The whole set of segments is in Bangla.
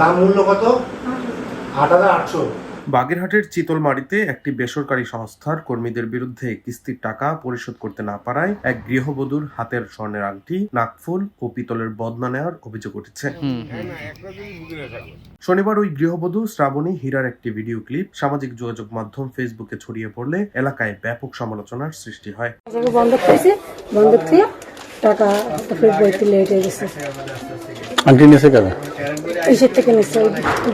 দাম মূল্য কত? আট হাজার। আটশো। বাগেরহাটের চিতলমারিতে একটি বেসরকারি সংস্থার কর্মীদের বিরুদ্ধে কিস্তির টাকা পরিশোধ করতে না পারায় এক গৃহবধূর হাতের স্বর্ণের আংটি নাকফুল ও পিতলের বদনা নেওয়ার অভিযোগ উঠেছে। শনিবার ওই গৃহবধূ শ্রাবণী হীরার একটি ভিডিও ক্লিপ সামাজিক যোগাযোগ মাধ্যম ফেসবুকে ছড়িয়ে পড়লে এলাকায় ব্যাপক সমালোচনার সৃষ্টি হয়। টাকা লেট হয়ে গেছে। कंटिन्यूस आहे का ইসের থেকে নিচ্ছে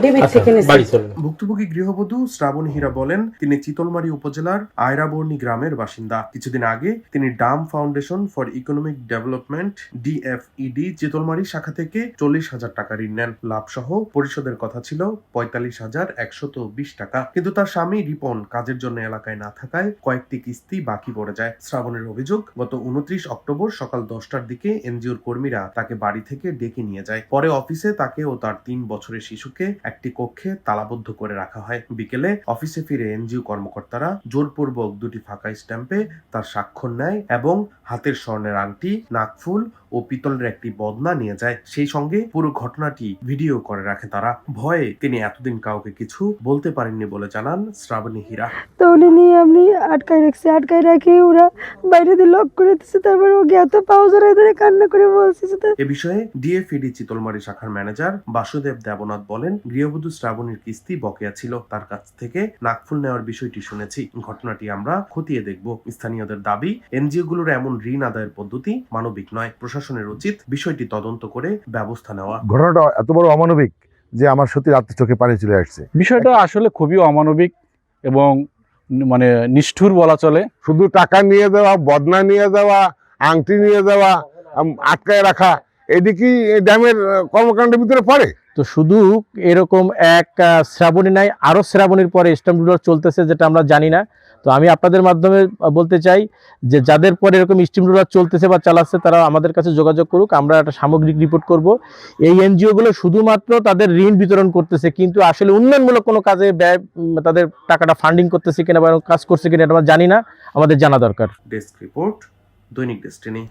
ডেবিট থেকে নিচ্ছে ভুক্তভোগী গৃহবধূ শ্রাবণ হীরা বলেন তিনি চিতলমারি উপজেলার আয়রাবর্ণী গ্রামের বাসিন্দা। কিছুদিন আগে তিনি DAM foundation for economic development DFED Chitalmari শাখা থেকে চল্লিশ হাজার টাকা ঋণ নেন। লাভ সহ পরিশোধের কথা ছিল পঁয়তাল্লিশ হাজার একশত বিশ টাকা। কিন্তু তার স্বামী রিপন কাজের জন্য এলাকায় না থাকায় কয়েকটি কিস্তি বাকি পড়ে যায়। শ্রাবণের অভিযোগ গত উনত্রিশ অক্টোবর সকাল দশটার দিকে এনজিওর কর্মীরা তাকে বাড়ি থেকে ডেকে নিয়ে যায়। পরে অফিসে তাকে ও তার তিন বছরের শিশুকে একটি কক্ষে তালাবদ্ধ করে রাখা হয়। বিকেলে অফিসে ফিরে এনজিও কর্মকর্তারা জোরপূর্বক দুটি ফাঁকা স্ট্যাম্পে তার স্বাক্ষর নেয় এবং হাতের স্বর্ণের আংটি, নাকফুল ও পিতলের একটি বদনা নিয়ে যায়। সেই সঙ্গে পুরো ঘটনাটি ভিডিও করে রাখে তারা। ভয়ে তিনি এতদিন কাউকে কিছু বলতে পারেননি বলে জানান শ্রাবণী হীরা। তো উনি নিয়ে আমি আটকায় রাখছি আটকায় রাখি ওরা বাইরে দিয়ে লক করে দিচ্ছে তারপর ও এত পাউজারে ধরে কান্না করে বলছে এ বিষয়ে ডিএফইডি চিতলমারি শাখার ম্যানেজার বাসুদেব দেবনাথ বলেন গৃহবধূ শ্রাবণীর কিস্তি বকেয়া ছিল। তার কাছ থেকে নাকফুল নেওয়ার বিষয়টি শুনেছি। ঘটনাটি আমরা খতিয়ে দেখব। স্থানীয়দের দাবি এনজিও গুলোর এমন ঋণ আদায়ের পদ্ধতি মানবিক নয়। প্রশাসনের উচিত বিষয়টি তদন্ত করে ব্যবস্থা নেওয়া। ঘটনাটা এত বড় অমানবিক যে আমার সত্যি রাত্রে চোখে পানি চলে আসছে। বিষয়টা আসলে খুবই অমানবিক এবং মানে নিষ্ঠুর বলা চলে। শুধু টাকা নিয়ে দেওয়া বদনা নিয়ে দেওয়া আংটি নিয়ে দেওয়া আটকায় রাখা এদিকেই এই ড্যামের কর্মকাণ্ডের ভিতরে পড়ে? তো শুধু এরকম এক শ্রাবণী নাই আরও শ্রাবণীর পরে স্ট্যাম্প ডিউলার চলতেছে যেটা আমরা জানি না। তো আমি আপনাদের মাধ্যমে বলতে চাই যে যাদের পরে এরকম স্টিম রুলার চলতেছে বা চালাচ্ছে তারা আমাদের কাছে যোগাযোগ করুক আমরা একটা সামগ্রিক রিপোর্ট করব। এই এনজিওগুলো শুধুমাত্র তাদের ঋণ বিতরণ করতেছে কিন্তু আসলে উন্নয়নমূলক কোনো কাজে ব্যয় তাদের টাকাটা ফান্ডিং করতেছে কিনা বা কাজ করছে কিনা এটা আমরা জানি না। আমাদের জানা দরকার। ডেস্ক রিপোর্ট দৈনিক ডেস্টিনি